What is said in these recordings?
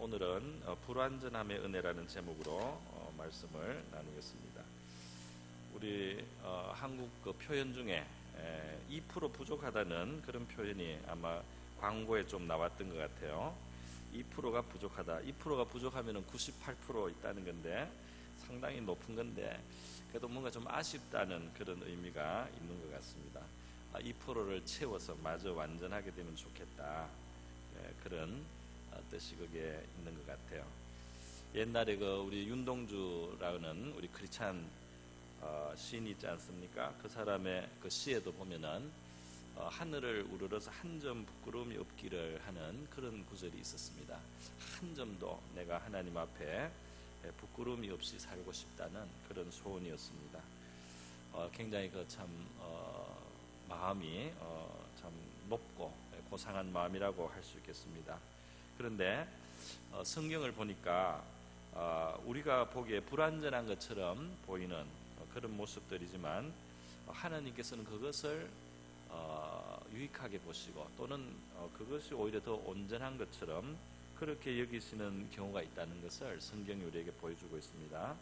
오늘은 어, 불완전함의 은혜라는 제목으로 어, 말씀을 나누겠습니다. 우리 어, 한국 그 표현 중에 에, 2% 부족하다는 그런 표현이 아마 광고에 좀 나왔던 것 같아요. 2%가 부족하다. 2%가 부족하면 98% 있다는 건데 상당히 높은 건데 그래도 뭔가 좀 아쉽다는 그런 의미가 있는 것 같습니다. 아, 2%를 채워서 마저 완전하게 되면 좋겠다. 예, 그런 어, 뜻이 거기에 있는 것 같아요. 옛날에 그 우리 윤동주라는 우리 크리찬 어, 시인이 있지 않습니까? 그 사람의 그 시에도 보면은 어, 하늘을 우러러서 한 점 부끄러움이 없기를 하는 그런 구절이 있었습니다. 한 점도 내가 하나님 앞에 예, 부끄러움이 없이 살고 싶다는 그런 소원이었습니다. 어, 굉장히 그참 어, 마음이 어, 참 높고 예, 고상한 마음이라고 할 수 있겠습니다. 그런데 어, 성경을 보니까 어, 우리가 보기에 불완전한 것처럼 보이는 어, 그런 모습들이지만 어, 하나님께서는 그것을 어, 유익하게 보시고 또는 어, 그것이 오히려 더 온전한 것처럼 그렇게 여기시는 경우가 있다는 것을 성경이 우리에게 보여주고 있습니다.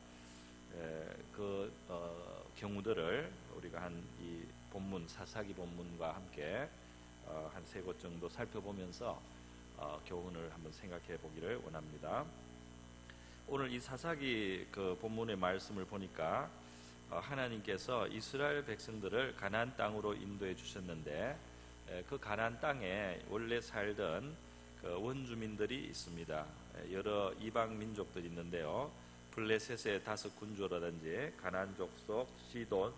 에, 그 어, 경우들을 우리가 한 이 본문 사사기 본문과 함께 어, 한세 곳 정도 살펴보면서 어, 교훈을 한번 생각해 보기를 원합니다. 오늘 이 사사기 그 본문의 말씀을 보니까 어, 하나님께서 이스라엘 백성들을 가나안 땅으로 인도해 주셨는데 에, 그 가나안 땅에 원래 살던 그 원주민들이 있습니다. 에, 여러 이방 민족들이 있는데요. 블레셋의 다섯 군주라든지 가나안 족속, 시돈,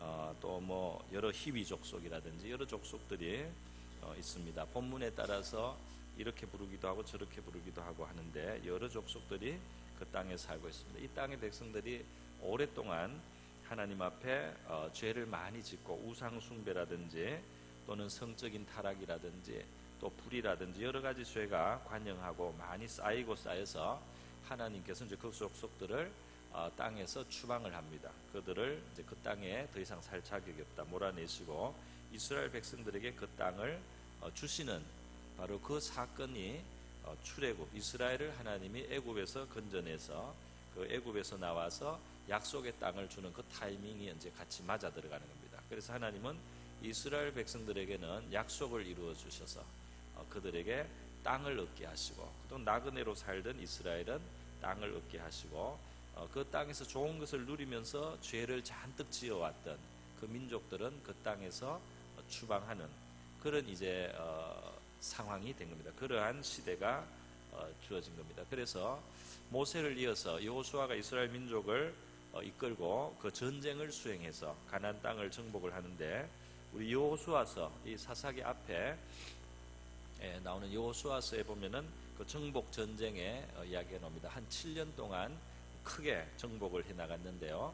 어, 또뭐 여러 히위 족속이라든지 여러 족속들이 어, 있습니다. 본문에 따라서 이렇게 부르기도 하고 저렇게 부르기도 하고 하는데 여러 족속들이 그 땅에 살고 있습니다. 이 땅의 백성들이 오랫동안 하나님 앞에 어, 죄를 많이 짓고 우상 숭배라든지 또는 성적인 타락이라든지 또 불이라든지 여러 가지 죄가 관영하고 많이 쌓이고 쌓여서 하나님께서 이제 그 족속들을 어, 땅에서 추방을 합니다. 그들을 이제 그 땅에 더 이상 살 자격이 없다 몰아내시고 이스라엘 백성들에게 그 땅을 어, 주시는 바로 그 사건이 어, 출애굽 이스라엘을 하나님이 애굽에서 건져내서 그 애굽에서 나와서 약속의 땅을 주는 그 타이밍이 이제 같이 맞아 들어가는 겁니다. 그래서 하나님은 이스라엘 백성들에게는 약속을 이루어 주셔서 어, 그들에게 땅을 얻게 하시고 또 나그네로 살던 이스라엘은 땅을 얻게 하시고 어, 그 땅에서 좋은 것을 누리면서 죄를 잔뜩 지어왔던 그 민족들은 그 땅에서 추방하는 그런 이제 어, 상황이 된 겁니다. 그러한 시대가 어, 주어진 겁니다. 그래서 모세를 이어서 여호수아가 이스라엘 민족을 어, 이끌고 그 전쟁을 수행해서 가나안 땅을 정복을 하는데 우리 여호수아서 이 사사기 앞에 에 나오는 여호수아서에 보면은 그 정복 전쟁의 어, 이야기가 나옵니다. 한 7년 동안 크게 정복을 해 나갔는데요.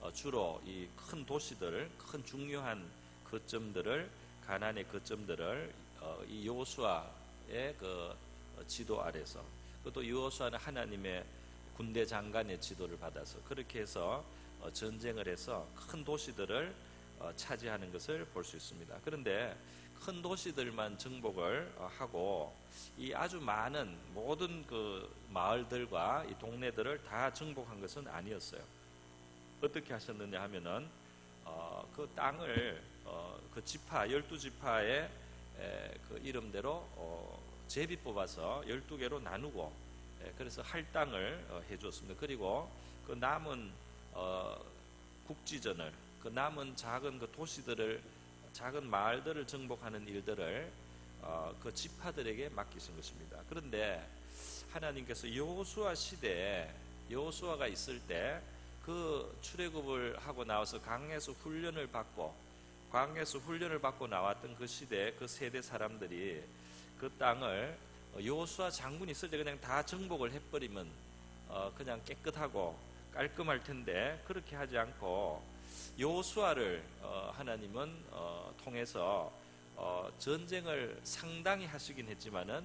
어, 주로 이 큰 도시들, 큰 중요한 거점들을 가난의 거점들을 어, 이 여호수아의 그 어, 지도 아래서 그것도 여호수아는 하나님의 군대 장관의 지도를 받아서 그렇게 해서 어, 전쟁을 해서 큰 도시들을 어, 차지하는 것을 볼 수 있습니다. 그런데 큰 도시들만 정복을 어, 하고 이 아주 많은 모든 그 마을들과 이 동네들을 다 정복한 것은 아니었어요. 어떻게 하셨느냐 하면은 어, 그 땅을 어, 그 지파 열두 지파의 에, 그 이름대로 어, 제비 뽑아서 열두 개로 나누고 에, 그래서 할 땅을 어, 해주었습니다. 그리고 그 남은 어, 국지전을 그 남은 작은 그 도시들을 작은 마을들을 정복하는 일들을 어, 그 지파들에게 맡기신 것입니다. 그런데 하나님께서 여호수아 시대에 여호수아가 있을 때 그 출애굽을 하고 나와서 강에서 훈련을 받고 광에서 훈련을 받고 나왔던 그 시대 그 세대 사람들이 그 땅을 여호수아 장군이 있을 때 그냥 다 정복을 해버리면 어, 그냥 깨끗하고 깔끔할 텐데 그렇게 하지 않고 여호수아를 어, 하나님은 어, 통해서 어, 전쟁을 상당히 하시긴 했지만은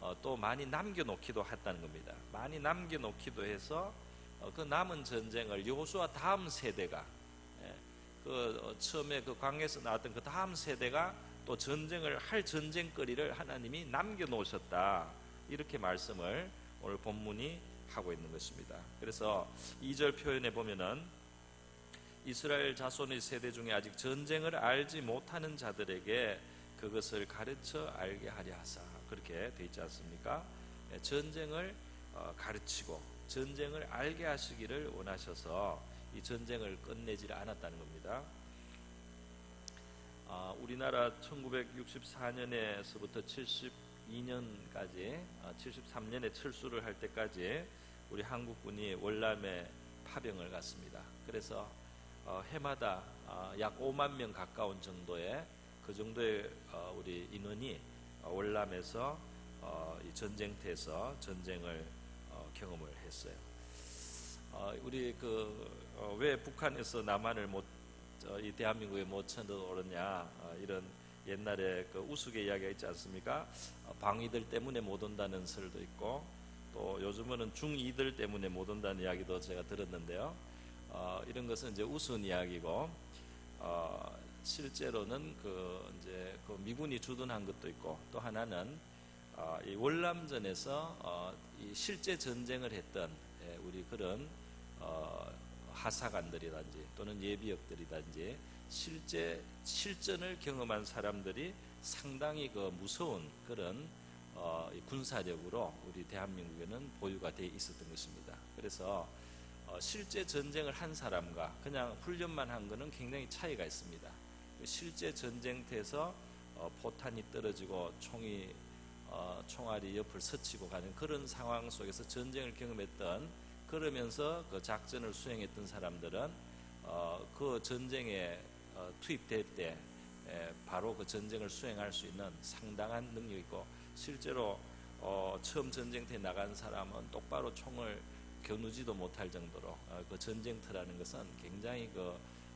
어, 또 많이 남겨놓기도 했다는 겁니다. 많이 남겨놓기도 해서 어, 그 남은 전쟁을 여호수아 다음 세대가 예, 그 어, 처음에 그 광에서 나왔던 그 다음 세대가 또 전쟁을 할 전쟁거리를 하나님이 남겨 놓으셨다 이렇게 말씀을 오늘 본문이 하고 있는 것입니다. 그래서 2절 표현에 보면은 이스라엘 자손의 세대 중에 아직 전쟁을 알지 못하는 자들에게 그것을 가르쳐 알게 하려 하사 그렇게 돼 있지 않습니까? 예, 전쟁을 어, 가르치고 전쟁을 알게 하시기를 원하셔서 이 전쟁을 끝내지 않았다는 겁니다. 아, 우리나라 1964년에서부터 72년까지 73년에 철수를 할 때까지 우리 한국군이 월남에 파병을 갔습니다. 그래서 어, 해마다 어, 약 5만 명 가까운 정도의 그 정도의 어, 우리 인원이 어, 월남에서 어, 이 전쟁터에서 전쟁을 어, 경험을 했어요. 어, 우리 그 왜 북한에서 남한을 못이 대한민국에 못 쳐들어오느냐 어, 이런 옛날에 그 우스개 이야기가 있지 않습니까? 어, 방위들 때문에 못 온다는 설도 있고 또 요즘은 중이들 때문에 못 온다는 이야기도 제가 들었는데요. 어, 이런 것은 이제 우스운 이야기고 어, 실제로는 그 이제 그 미군이 주둔한 것도 있고 또 하나는 어, 이 월남전에서 어, 이 실제 전쟁을 했던 예, 우리 그런 어, 하사관들이든지 또는 예비역들이든지 실제 실전을 경험한 사람들이 상당히 그 무서운 그런 어, 이 군사력으로 우리 대한민국에는 보유가 돼 있었던 것입니다. 그래서 어, 실제 전쟁을 한 사람과 그냥 훈련만 한 거는 굉장히 차이가 있습니다. 그 실제 전쟁터에서 어, 포탄이 떨어지고 총이 어, 총알이 옆을 스치고 가는 그런 상황 속에서 전쟁을 경험했던 그러면서 그 작전을 수행했던 사람들은 어, 그 전쟁에 어, 투입될 때 에, 바로 그 전쟁을 수행할 수 있는 상당한 능력이 있고 실제로 어, 처음 전쟁터에 나간 사람은 똑바로 총을 겨누지도 못할 정도로 어, 그 전쟁터라는 것은 굉장히 그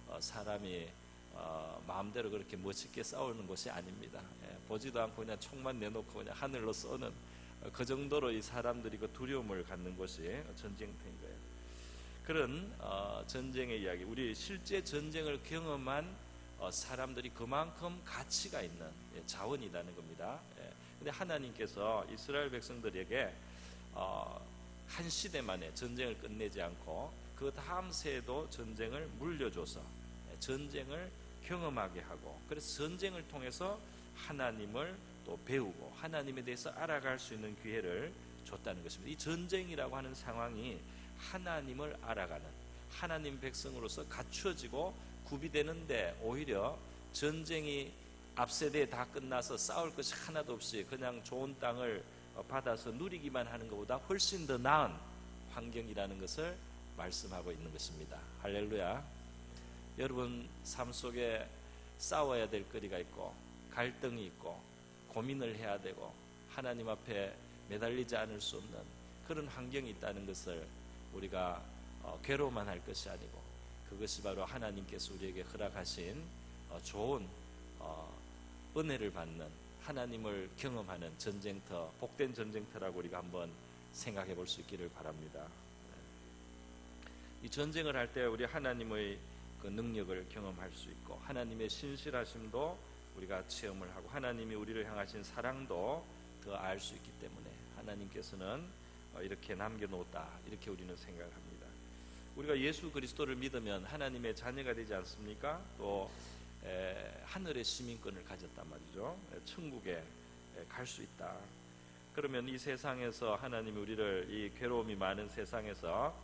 어, 사람이 어, 마음대로 그렇게 멋있게 싸우는 것이 아닙니다. 예, 보지도 않고 그냥 총만 내놓고 그냥 하늘로 쏘는 어, 그 정도로 이 사람들이 그 두려움을 갖는 것이 전쟁터인 거예요. 그런 어, 전쟁의 이야기, 우리 실제 전쟁을 경험한 어, 사람들이 그만큼 가치가 있는 예, 자원이라는 겁니다. 예. 근데 하나님께서 이스라엘 백성들에게 어, 한 시대 만에 전쟁을 끝내지 않고 그 다음 세에도 전쟁을 물려줘서 예, 전쟁을 경험하게 하고 그래서 전쟁을 통해서 하나님을 또 배우고 하나님에 대해서 알아갈 수 있는 기회를 줬다는 것입니다. 이 전쟁이라고 하는 상황이 하나님을 알아가는 하나님 백성으로서 갖추어지고 구비되는데 오히려 전쟁이 앞세대에 다 끝나서 싸울 것이 하나도 없이 그냥 좋은 땅을 받아서 누리기만 하는 것보다 훨씬 더 나은 환경이라는 것을 말씀하고 있는 것입니다. 할렐루야. 여러분 삶 속에 싸워야 될 거리가 있고 갈등이 있고 고민을 해야 되고 하나님 앞에 매달리지 않을 수 없는 그런 환경이 있다는 것을 우리가 어, 괴로워만 할 것이 아니고 그것이 바로 하나님께서 우리에게 허락하신 어, 좋은 어, 은혜를 받는 하나님을 경험하는 전쟁터, 복된 전쟁터라고 우리가 한번 생각해 볼 수 있기를 바랍니다. 이 전쟁을 할 때 우리 하나님의 그 능력을 경험할 수 있고 하나님의 신실하심도 우리가 체험을 하고 하나님이 우리를 향하신 사랑도 더 알 수 있기 때문에 하나님께서는 어, 이렇게 남겨놓았다 이렇게 우리는 생각합니다. 우리가 예수 그리스도를 믿으면 하나님의 자녀가 되지 않습니까? 또 에, 하늘의 시민권을 가졌단 말이죠. 에, 천국에 갈 수 있다. 그러면 이 세상에서 하나님이 우리를 이 괴로움이 많은 세상에서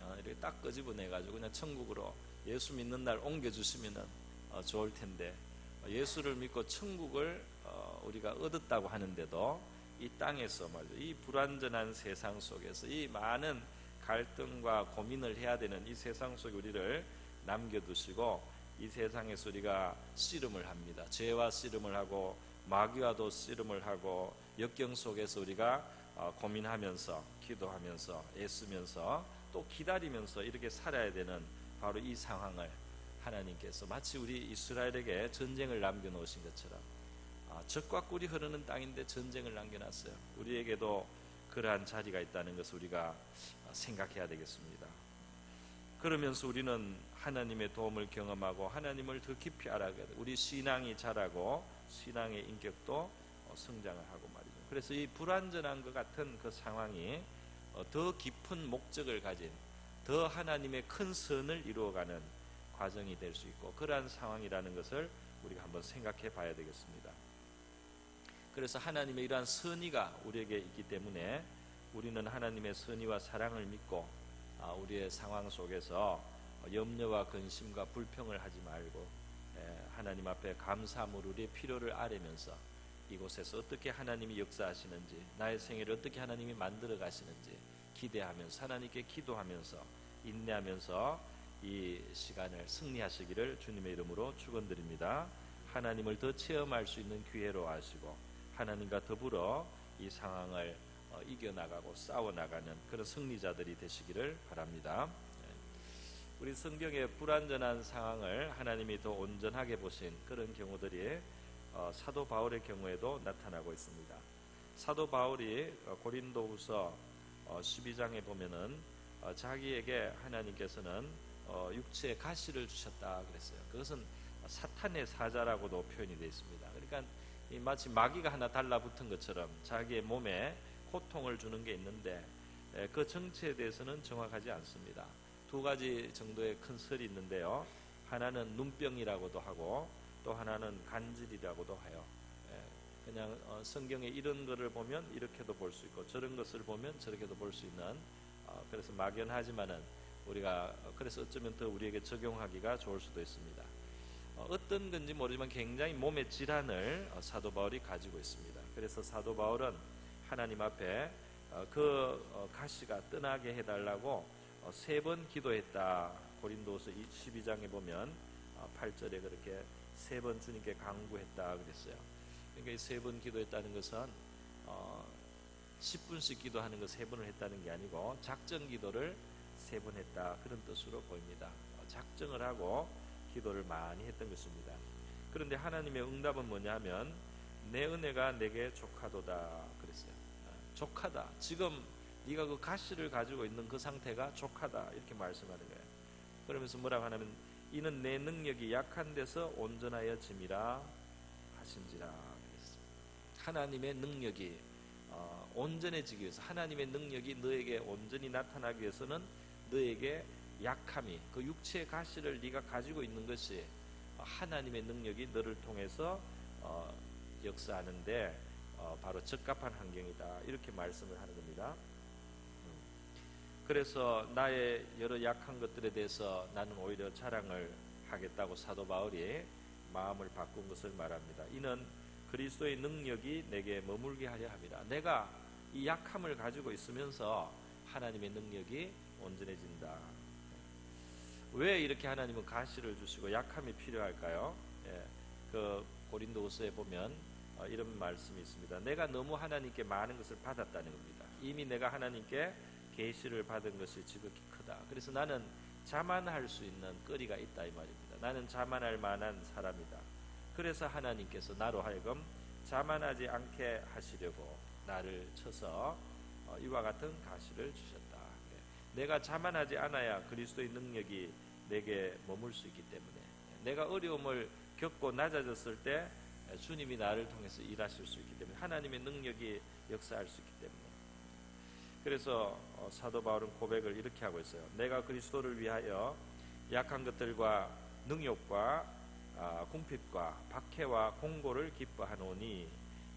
어, 이렇게 딱 끄집어내 가지고 그냥 천국으로 예수 믿는 날 옮겨 주시면은 어, 좋을 텐데 어, 예수를 믿고 천국을 어, 우리가 얻었다고 하는데도 이 땅에서 말이죠. 이 불완전한 세상 속에서 이 많은 갈등과 고민을 해야 되는 이 세상 속에 우리를 남겨두시고 이 세상에서 우리가 씨름을 합니다. 죄와 씨름을 하고 마귀와도 씨름을 하고 역경 속에서 우리가 어, 고민하면서 기도하면서 애쓰면서 또 기다리면서 이렇게 살아야 되는 바로 이 상황을 하나님께서 마치 우리 이스라엘에게 전쟁을 남겨놓으신 것처럼 아, 적과 꿀이 흐르는 땅인데 전쟁을 남겨놨어요. 우리에게도 그러한 자리가 있다는 것을 우리가 생각해야 되겠습니다. 그러면서 우리는 하나님의 도움을 경험하고 하나님을 더 깊이 알아가게 돼. 우리 신앙이 자라고 신앙의 인격도 어, 성장을 하고 말이죠. 그래서 이 불완전한 것 같은 그 상황이 어, 더 깊은 목적을 가진 더 하나님의 큰 선을 이루어가는 과정이 될 수 있고 그러한 상황이라는 것을 우리가 한번 생각해 봐야 되겠습니다. 그래서 하나님의 이러한 선의가 우리에게 있기 때문에 우리는 하나님의 선의와 사랑을 믿고 아, 우리의 상황 속에서 염려와 근심과 불평을 하지 말고 예, 하나님 앞에 감사함으로 우리의 필요를 아뢰면서 이곳에서 어떻게 하나님이 역사하시는지 나의 생애를 어떻게 하나님이 만들어 가시는지 기대하면서 하나님께 기도하면서 인내하면서 이 시간을 승리하시기를 주님의 이름으로 축원드립니다. 하나님을 더 체험할 수 있는 기회로 하시고 하나님과 더불어 이 상황을 어, 이겨나가고 싸워나가는 그런 승리자들이 되시기를 바랍니다. 네. 우리 성경의 불완전한 상황을 하나님이 더 온전하게 보신 그런 경우들이 어, 사도 바울의 경우에도 나타나고 있습니다. 사도 바울이 어, 고린도후서 12장에 보면은 자기에게 하나님께서는 육체의 가시를 주셨다 그랬어요. 그것은 사탄의 사자라고도 표현이 되어 있습니다. 그러니까 마치 마귀가 하나 달라붙은 것처럼 자기의 몸에 고통을 주는 게 있는데 그 정체에 대해서는 정확하지 않습니다. 두 가지 정도의 큰 설이 있는데요. 하나는 눈병이라고도 하고 또 하나는 간질이라고도 해요. 그냥 어, 성경에 이런 것을 보면 이렇게도 볼 수 있고 저런 것을 보면 저렇게도 볼 수 있는 어, 그래서 막연하지만은 우리가 어, 그래서 어쩌면 더 우리에게 적용하기가 좋을 수도 있습니다. 어떤 건지 모르지만 굉장히 몸의 질환을 사도 바울이 가지고 있습니다. 그래서 사도 바울은 하나님 앞에 어, 그 어, 가시가 떠나게 해달라고 어, 세번 기도했다. 고린도서 12장에 보면 8절에 그렇게 세 번 주님께 강구했다 그랬어요. 그러니까 세번 기도했다는 것은 10분씩 기도하는 거 세 번을 했다는 게 아니고 작정 기도를 세번 했다 그런 뜻으로 보입니다. 작정을 하고 기도를 많이 했던 것입니다. 그런데 하나님의 응답은 뭐냐면 내 은혜가 내게 족하도다 그랬어요. 족하다. 지금 네가 그 가시를 가지고 있는 그 상태가 족하다 이렇게 말씀하는 거예요. 그러면서 뭐라고 하냐면 이는 내 능력이 약한 데서 온전하여 짐이라 하신지라 하나님의 능력이 어, 온전해지기 위해서 하나님의 능력이 너에게 온전히 나타나기 위해서는 너에게 약함이 그 육체의 가시를 네가 가지고 있는 것이 하나님의 능력이 너를 통해서 어, 역사하는데 어, 바로 적합한 환경이다 이렇게 말씀을 하는 겁니다. 음. 그래서 나의 여러 약한 것들에 대해서 나는 오히려 자랑을 하겠다고 사도 바울이 마음을 바꾼 것을 말합니다. 이는 그리스도의 능력이 내게 머물게 하려 합니다. 내가 이 약함을 가지고 있으면서 하나님의 능력이 온전해진다. 왜 이렇게 하나님은 가시를 주시고 약함이 필요할까요? 예, 그 고린도후서에 보면 어, 이런 말씀이 있습니다. 내가 너무 하나님께 많은 것을 받았다는 겁니다. 이미 내가 하나님께 계시를 받은 것이 지극히 크다. 그래서 나는 자만할 수 있는 거리가 있다 이 말입니다. 나는 자만할 만한 사람이다. 그래서 하나님께서 나로 하여금 자만하지 않게 하시려고 나를 쳐서 어, 이와 같은 가시를 주셨다. 예. 내가 자만하지 않아야 그리스도의 능력이 내게 머물 수 있기 때문에 내가 어려움을 겪고 낮아졌을 때 주님이 나를 통해서 일하실 수 있기 때문에 하나님의 능력이 역사할 수 있기 때문에 그래서 어, 사도 바울은 고백을 이렇게 하고 있어요. 내가 그리스도를 위하여 약한 것들과 능욕과 아, 궁핍과 박해와 공고를 기뻐하노니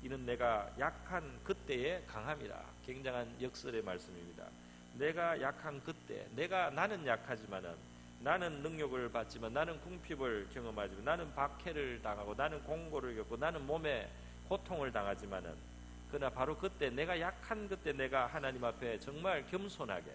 이는 내가 약한 그때의 강함이라 굉장한 역설의 말씀입니다. 내가 약한 그때 내가 나는 약하지만은 나는 능력을 받지만 나는 궁핍을 경험하지만 나는 박해를 당하고 나는 공고를 겪고 나는 몸에 고통을 당하지만은 그러나 바로 그때 내가 약한 그때 내가 하나님 앞에 정말 겸손하게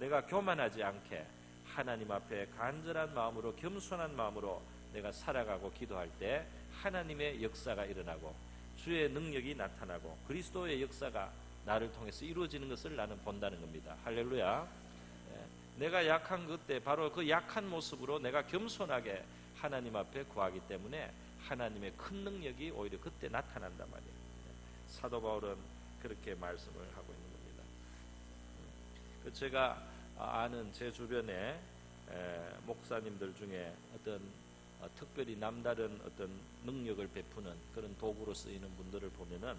내가 교만하지 않게 하나님 앞에 간절한 마음으로 겸손한 마음으로 내가 살아가고 기도할 때 하나님의 역사가 일어나고 주의 능력이 나타나고 그리스도의 역사가 나를 통해서 이루어지는 것을 나는 본다는 겁니다. 할렐루야. 내가 약한 그때 바로 그 약한 모습으로 내가 겸손하게 하나님 앞에 구하기 때문에 하나님의 큰 능력이 오히려 그때 나타난단 말이에요. 사도 바울은 그렇게 말씀을 하고 있는 겁니다. 그 제가 아는 제 주변에 목사님들 중에 어떤 어, 특별히 남다른 어떤 능력을 베푸는 그런 도구로 쓰이는 분들을 보면은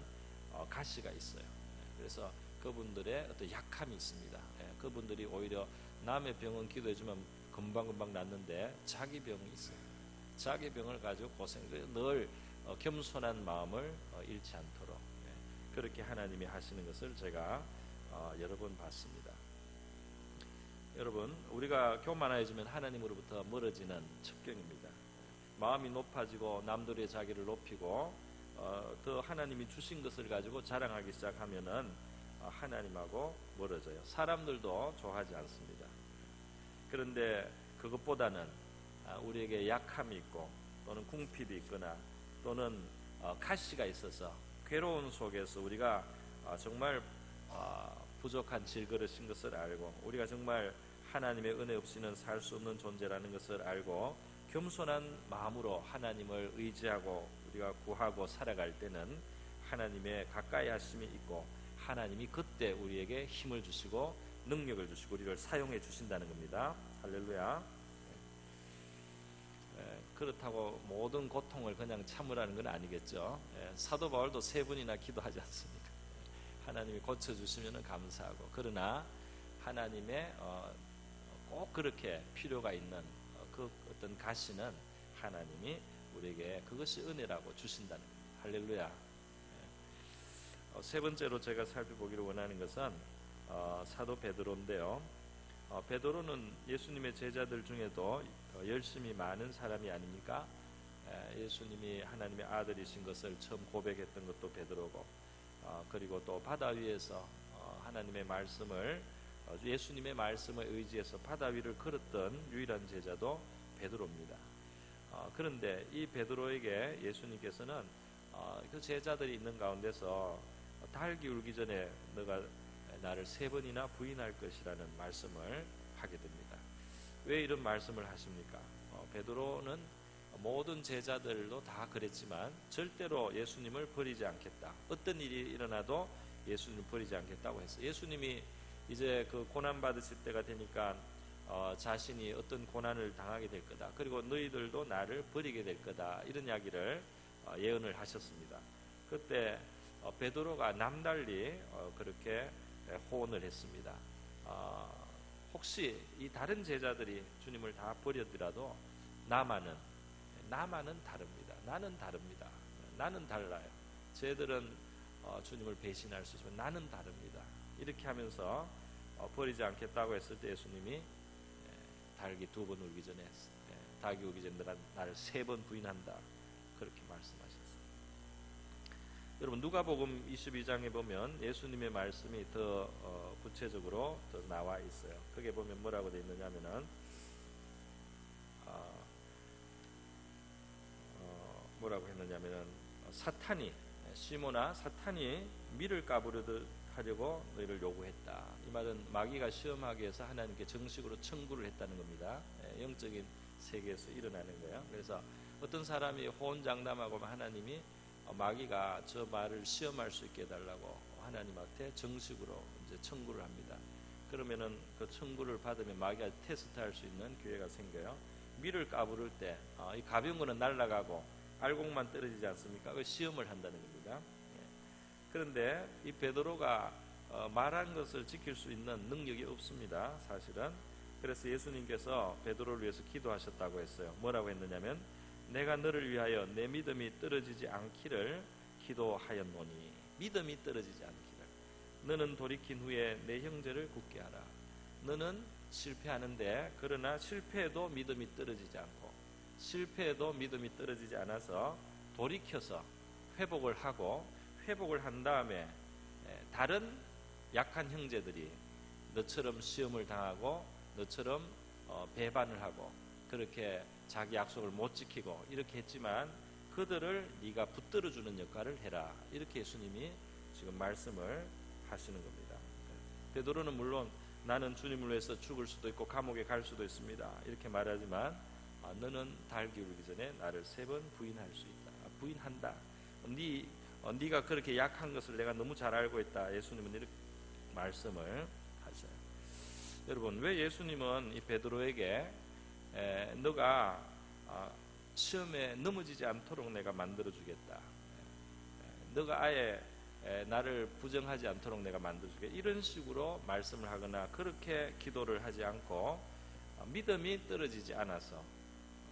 어, 가시가 있어요. 그래서 그분들의 어떤 약함이 있습니다. 예, 그분들이 오히려 남의 병은 기도해주면 금방금방 낫는데 자기 병이 있어요. 자기 병을 가지고 고생, 늘 어, 겸손한 마음을 어, 잃지 않도록 예, 그렇게 하나님이 하시는 것을 제가 어, 여러 번 봤습니다. 여러분, 우리가 교만해지면 하나님으로부터 멀어지는 첩경입니다. 마음이 높아지고 남들의 자기를 높이고 어, 더 하나님이 주신 것을 가지고 자랑하기 시작하면은 어, 하나님하고 멀어져요. 사람들도 좋아하지 않습니다. 그런데 그것보다는 아, 우리에게 약함이 있고 또는 궁핍이 있거나 또는 어, 가시가 있어서 괴로운 속에서 우리가 어, 정말 어, 부족한 질그릇인 것을 알고 우리가 정말 하나님의 은혜 없이는 살 수 없는 존재라는 것을 알고 겸손한 마음으로 하나님을 의지하고 우리가 구하고 살아갈 때는 하나님의 가까이 하심이 있고 하나님이 그때 우리에게 힘을 주시고 능력을 주시고 우리를 사용해 주신다는 겁니다. 할렐루야. 예, 그렇다고 모든 고통을 그냥 참으라는 건 아니겠죠. 예, 사도 바울도 세 번이나 기도하지 않습니까? 하나님이 고쳐 주시면 감사하고 그러나 하나님의 어, 꼭 그렇게 필요가 있는 어, 그 어떤 가시는 하나님이 우리에게 그것이 은혜라고 주신다는 겁니다. 할렐루야. 예. 어, 세 번째로 제가 살펴보기를 원하는 것은 어, 사도 베드로인데요. 어, 베드로는 예수님의 제자들 중에도 더 열심히 많은 사람이 아닙니까? 에, 예수님이 하나님의 아들이신 것을 처음 고백했던 것도 베드로고, 어, 그리고 또 바다 위에서 어, 하나님의 말씀을 어, 예수님의 말씀을 의지해서 바다 위를 걸었던 유일한 제자도 베드로입니다. 어, 그런데 이 베드로에게 예수님께서는 어, 그 제자들이 있는 가운데서 달 기 울기 전에 너가 나를 세 번이나 부인할 것이라는 말씀을 하게 됩니다. 왜 이런 말씀을 하십니까? 어, 베드로는 모든 제자들도 다 그랬지만 절대로 예수님을 버리지 않겠다. 어떤 일이 일어나도 예수님을 버리지 않겠다고 했어요. 예수님이 이제 그 고난 받으실 때가 되니까 어, 자신이 어떤 고난을 당하게 될 거다. 그리고 너희들도 나를 버리게 될 거다. 이런 이야기를 어, 예언을 하셨습니다. 그때 어, 베드로가 남달리 어, 그렇게 호언을 했습니다. 어, 혹시 이 다른 제자들이 주님을 다 버렸더라도 나만은 나만은 다릅니다. 나는 다릅니다. 나는 달라요. 쟤들은 어, 주님을 배신할 수 있지만 나는 다릅니다. 이렇게 하면서 어, 버리지 않겠다고 했을 때 예수님이 예, 달기 두번 울기 전에 예, 닭이 오기 전에 너는 나를 세 번 부인한다. 그렇게 말씀하셨습니다. 여러분 누가복음 22장에 보면 예수님의 말씀이 더 어, 구체적으로 더 나와 있어요. 거기에 보면 뭐라고 되어 있느냐면은 어, 어, 뭐라고 했느냐면은 사탄이 시모나 사탄이 밀을 까부르듯 하려고 너희를 요구했다. 이 말은 마귀가 시험하기 위해서 하나님께 정식으로 청구를 했다는 겁니다. 예, 영적인 세계에서 일어나는 거예요. 그래서 어떤 사람이 호언장담하고 하나님이 어, 마귀가 저 말을 시험할 수 있게 해달라고 하나님한테 정식으로 이제 청구를 합니다. 그러면은 그 청구를 받으면 마귀가 테스트할 수 있는 기회가 생겨요. 밀을 까부를 때, 어, 이 가벼운 거는 날아가고 알곡만 떨어지지 않습니까? 그 시험을 한다는 겁니다. 예. 그런데 이 베드로가 어, 말한 것을 지킬 수 있는 능력이 없습니다. 사실은. 그래서 예수님께서 베드로를 위해서 기도하셨다고 했어요. 뭐라고 했느냐면 내가 너를 위하여 내 믿음이 떨어지지 않기를 기도하였노니 믿음이 떨어지지 않기를 너는 돌이킨 후에 내 형제를 굳게 하라 너는 실패하는데 그러나 실패해도 믿음이 떨어지지 않고 실패해도 믿음이 떨어지지 않아서 돌이켜서 회복을 하고 회복을 한 다음에 다른 약한 형제들이 너처럼 시험을 당하고 너처럼 어, 배반을 하고 그렇게 자기 약속을 못 지키고 이렇게 했지만 그들을 네가 붙들어 주는 역할을 해라. 이렇게 예수님이 지금 말씀을 하시는 겁니다. 베드로는 물론 나는 주님을 위해서 죽을 수도 있고 감옥에 갈 수도 있습니다. 이렇게 말하지만 아, 너는 달 기울기 전에 나를 세 번 부인할 수 있다. 아, 부인한다. 네 어, 네가 그렇게 약한 것을 내가 너무 잘 알고 있다. 예수님은 이렇게 말씀을 하셔요. 여러분 왜 예수님은 이 베드로에게 에, 너가 아, 시험에 넘어지지 않도록 내가 만들어 주겠다. 너가 아예 에, 나를 부정하지 않도록 내가 만들어줄게 이런 식으로 말씀을 하거나 그렇게 기도를 하지 않고 어, 믿음이 떨어지지 않아서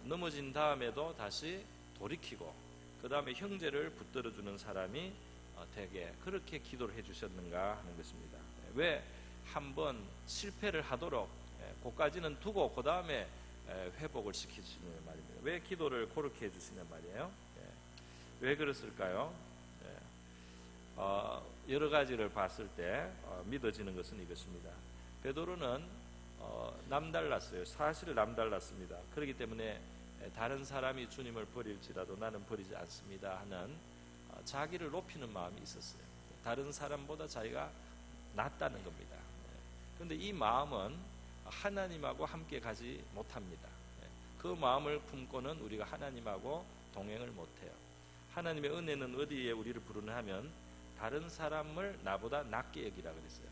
넘어진 다음에도 다시 돌이키고 그 다음에 형제를 붙들어 주는 사람이 어, 되게 그렇게 기도를 해주셨는가 하는 것입니다. 왜 한번 실패를 하도록 예, 그까지는 두고 그 다음에 회복을 시키시는 말입니다. 왜 기도를 그렇게 해주시는 말이에요? 예. 왜 그랬을까요? 예. 어, 여러 가지를 봤을 때 어, 믿어지는 것은 이것입니다. 베드로는 어, 남달랐어요. 사실 남달랐습니다. 그렇기 때문에 다른 사람이 주님을 버릴지라도 나는 버리지 않습니다 하는 어, 자기를 높이는 마음이 있었어요. 다른 사람보다 자기가 낫다는 겁니다. 그런데 이 마음은 하나님하고 함께 가지 못합니다. 그 마음을 품고는 우리가 하나님하고 동행을 못해요. 하나님의 은혜는 어디에 우리를 부르냐 하면 다른 사람을 나보다 낮게 여기라 그랬어요.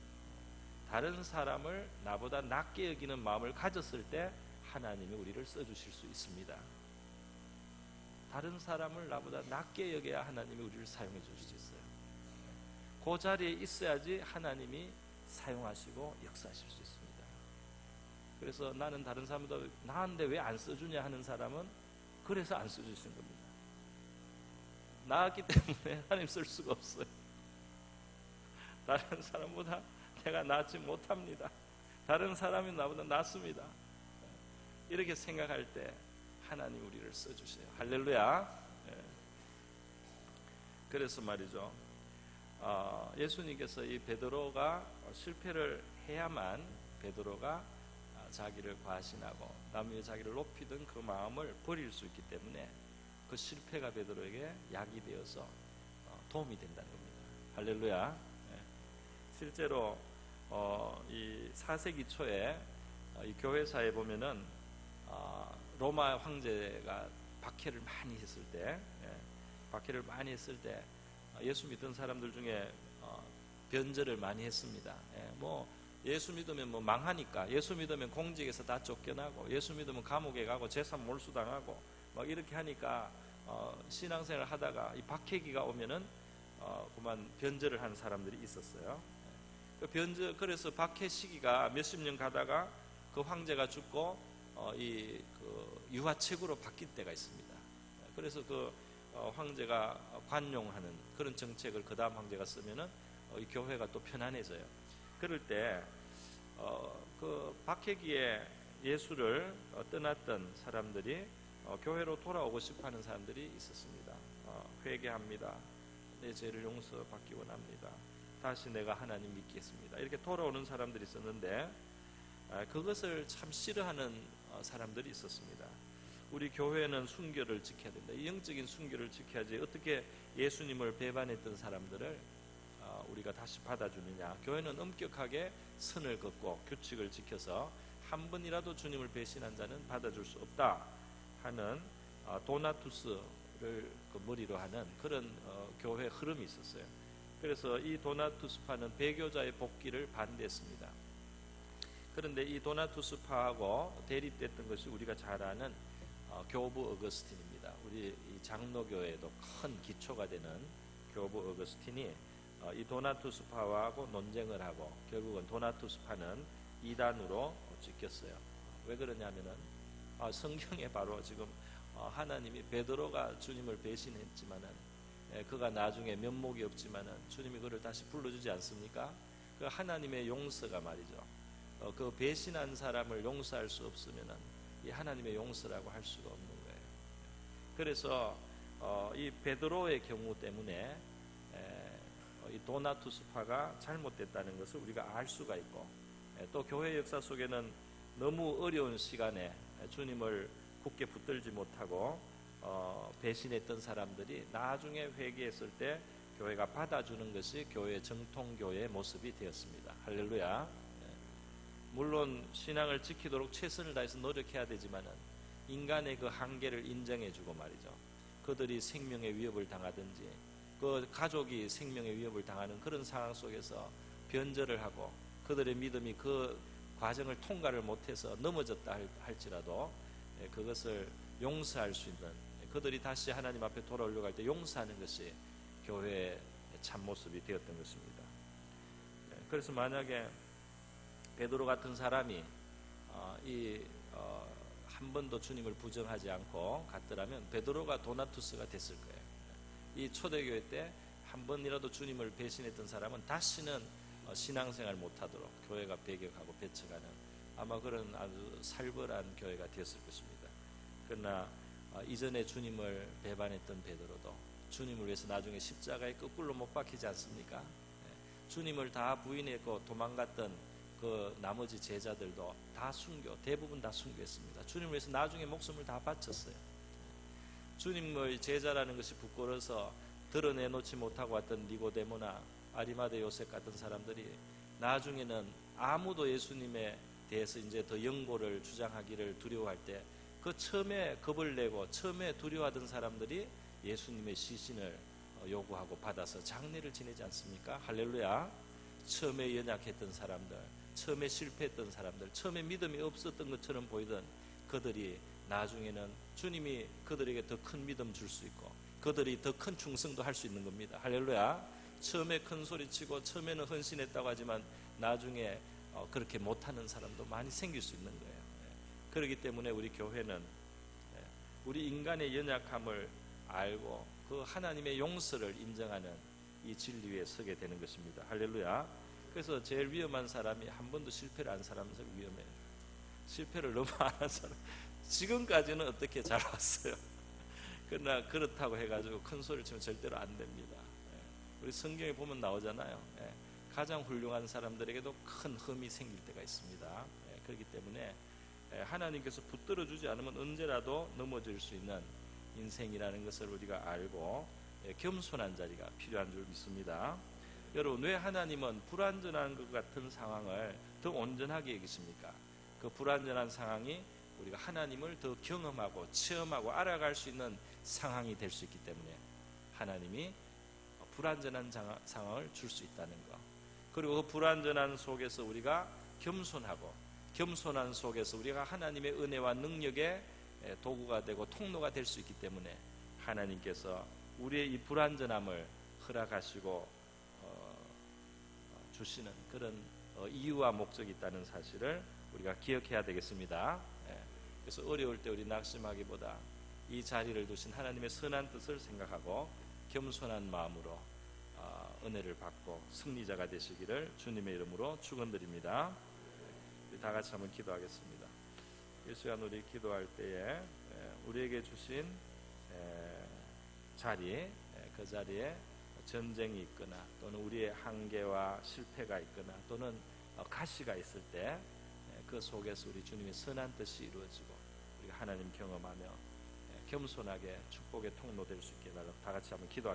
다른 사람을 나보다 낮게 여기는 마음을 가졌을 때 하나님이 우리를 써주실 수 있습니다. 다른 사람을 나보다 낮게 여겨야 하나님이 우리를 사용해 주실 수 있어요. 그 자리에 있어야지 하나님이 사용하시고 역사하실 수 있습니다. 그래서 나는 다른 사람보다 나한테 왜 안 써주냐 하는 사람은 그래서 안 써주시는 겁니다. 나았기 때문에 하나님 쓸 수가 없어요. 다른 사람보다 내가 낫지 못합니다. 다른 사람이 나보다 낫습니다. 이렇게 생각할 때 하나님 우리를 써주세요. 할렐루야. 예. 그래서 말이죠. 어, 예수님께서 이 베드로가 실패를 해야만 베드로가 자기를 과신하고 남 위에 자기를 높이던 그 마음을 버릴 수 있기 때문에 그 실패가 베드로에게 약이 되어서 어, 도움이 된다는 겁니다. 할렐루야. 예. 실제로 어, 이 4세기 초에 어, 이 교회사에 보면은 로마 황제가 박해를 많이 했을 때, 예, 박해를 많이 했을 때 예수 믿던 사람들 중에 변절을 많이 했습니다. 예, 뭐 예수 믿으면 뭐 망하니까 예수 믿으면 공직에서 다 쫓겨나고 예수 믿으면 감옥에 가고 재산 몰수당하고 막 이렇게 하니까 어, 신앙생활 하다가 이 박해기가 오면은 어, 그만 변절을 하는 사람들이 있었어요. 그 변절 그래서 박해 시기가 몇십 년 가다가 그 황제가 죽고 어, 이 그 유화책으로 바뀔 때가 있습니다. 그래서 그 어, 황제가 관용하는 그런 정책을 그 다음 황제가 쓰면은 어, 이 교회가 또 편안해져요. 그럴 때, 어, 그 박해기에 예수를 어, 떠났던 사람들이 어, 교회로 돌아오고 싶어 하는 사람들이 있었습니다. 어, 회개합니다. 내 죄를 용서받기 원합니다. 다시 내가 하나님 믿겠습니다. 이렇게 돌아오는 사람들이 있었는데, 아, 그것을 참 싫어하는 어, 사람들이 있었습니다. 우리 교회는 순교를 지켜야 된다. 영적인 순교를 지켜야지 어떻게 예수님을 배반했던 사람들을 우리가 다시 받아주느냐. 교회는 엄격하게 선을 긋고 규칙을 지켜서 한 번이라도 주님을 배신한 자는 받아줄 수 없다 하는 어, 도나투스를 그 머리로 하는 그런 어, 교회 흐름이 있었어요. 그래서 이 도나투스파는 배교자의 복귀를 반대했습니다. 그런데 이 도나투스파하고 대립됐던 것이 우리가 잘 아는 어, 교부 어거스틴입니다. 우리 장로교회에도 큰 기초가 되는 교부 어거스틴이 어, 이 도나투스파하고 논쟁을 하고 결국은 도나투스파는 이단으로 찍혔어요. 왜 그러냐면은 아, 성경에 바로 지금 어, 하나님이 베드로가 주님을 배신했지만은 예, 그가 나중에 면목이 없지만은 주님이 그를 다시 불러주지 않습니까? 그 하나님의 용서가 말이죠. 어, 그 배신한 사람을 용서할 수 없으면은 이 하나님의 용서라고 할 수가 없는 거예요. 그래서 이 베드로의 경우 때문에 이 도나투스파가 잘못됐다는 것을 우리가 알 수가 있고 예, 또 교회 역사 속에는 너무 어려운 시간에 주님을 굳게 붙들지 못하고 어, 배신했던 사람들이 나중에 회개했을 때 교회가 받아주는 것이 교회 정통 교회의 모습이 되었습니다. 할렐루야. 예. 물론 신앙을 지키도록 최선을 다해서 노력해야 되지만은 인간의 그 한계를 인정해주고 말이죠. 그들이 생명의 위협을 당하든지 그 가족이 생명의 위협을 당하는 그런 상황 속에서 변절을 하고 그들의 믿음이 그 과정을 통과를 못해서 넘어졌다 할지라도 예, 그것을 용서할 수 있는 그들이 다시 하나님 앞에 돌아오려고 할 때 용서하는 것이 교회의 참 모습이 되었던 것입니다. 예, 그래서 만약에 베드로 같은 사람이 어, 이한 번도 주님을 부정하지 않고 갔더라면 베드로가 도나투스가 됐을 거예요. 이 초대교회 때 한 번이라도 주님을 배신했던 사람은 다시는 어, 신앙생활 못하도록 교회가 배격하고 배척하는 아마 그런 아주 살벌한 교회가 되었을 것입니다. 그러나 어, 이전에 주님을 배반했던 베드로도 주님을 위해서 나중에 십자가에 거꾸로 못 박히지 않습니까? 예. 주님을 다 부인했고 도망갔던 그 나머지 제자들도 다 순교, 대부분 다 순교했습니다. 주님을 위해서 나중에 목숨을 다 바쳤어요. 주님의 제자라는 것이 부끄러워서 드러내놓지 못하고 왔던 니고데모나 아리마데 요셉 같은 사람들이 나중에는 아무도 예수님에 대해서 이제 더 영보를 주장하기를 두려워할 때 그 처음에 겁을 내고 처음에 두려워하던 사람들이 예수님의 시신을 어, 요구하고 받아서 장례를 지내지 않습니까? 할렐루야. 처음에 연약했던 사람들, 처음에 실패했던 사람들, 처음에 믿음이 없었던 것처럼 보이던 그들이 나중에는 주님이 그들에게 더 큰 믿음 줄 수 있고 그들이 더 큰 충성도 할 수 있는 겁니다. 할렐루야. 처음에 큰 소리 치고 처음에는 헌신했다고 하지만 나중에 어, 그렇게 못하는 사람도 많이 생길 수 있는 거예요. 예. 그렇기 때문에 우리 교회는 예, 우리 인간의 연약함을 알고 그 하나님의 용서를 인정하는 이 진리 위에 서게 되는 것입니다. 할렐루야. 그래서 제일 위험한 사람이 한 번도 실패를 안 사람은 위험해요. 실패를 너무 안 한 사람. 지금까지는 어떻게 잘 왔어요. 그러나 그렇다고 해가지고 큰 소리를 치면 절대로 안 됩니다. 예. 우리 성경에 보면 나오잖아요. 예. 가장 훌륭한 사람들에게도 큰 흠이 생길 때가 있습니다. 예. 그렇기 때문에 예, 하나님께서 붙들어 주지 않으면 언제라도 넘어질 수 있는 인생이라는 것을 우리가 알고 예, 겸손한 자리가 필요한 줄 믿습니다. 여러분 왜 하나님은 불완전한 것 같은 상황을 더 온전하게 여기십니까? 그 불완전한 상황이 우리가 하나님을 더 경험하고 체험하고 알아갈 수 있는 상황이 될 수 있기 때문에 하나님이 불완전한 장- 상황을 줄 수 있다는 것. 그리고 그 불완전한 속에서 우리가 겸손하고 겸손한 속에서 우리가 하나님의 은혜와 능력의 에, 도구가 되고 통로가 될 수 있기 때문에 하나님께서 우리의 이 불완전함을 허락하시고 주시는 그런 어, 이유와 목적이 있다는 사실을 우리가 기억해야 되겠습니다. 예. 그래서 어려울 때 우리 낙심하기보다 이 자리를 두신 하나님의 선한 뜻을 생각하고 겸손한 마음으로 어, 은혜를 받고 승리자가 되시기를 주님의 이름으로 축원드립니다. 다 같이 한번 기도하겠습니다. 예수야 우리 기도할 때에 에, 우리에게 주신 에, 자리 에, 그 자리에 전쟁이 있거나 또는 우리의 한계와 실패가 있거나 또는 어, 가시가 있을 때 그 속에서 우리 주님의 선한 뜻이 이루어지고 우리가 하나님 경험하며 에, 겸손하게 축복의 통로 될 수 있게 달라고 다 같이 한번 기도하겠습니다.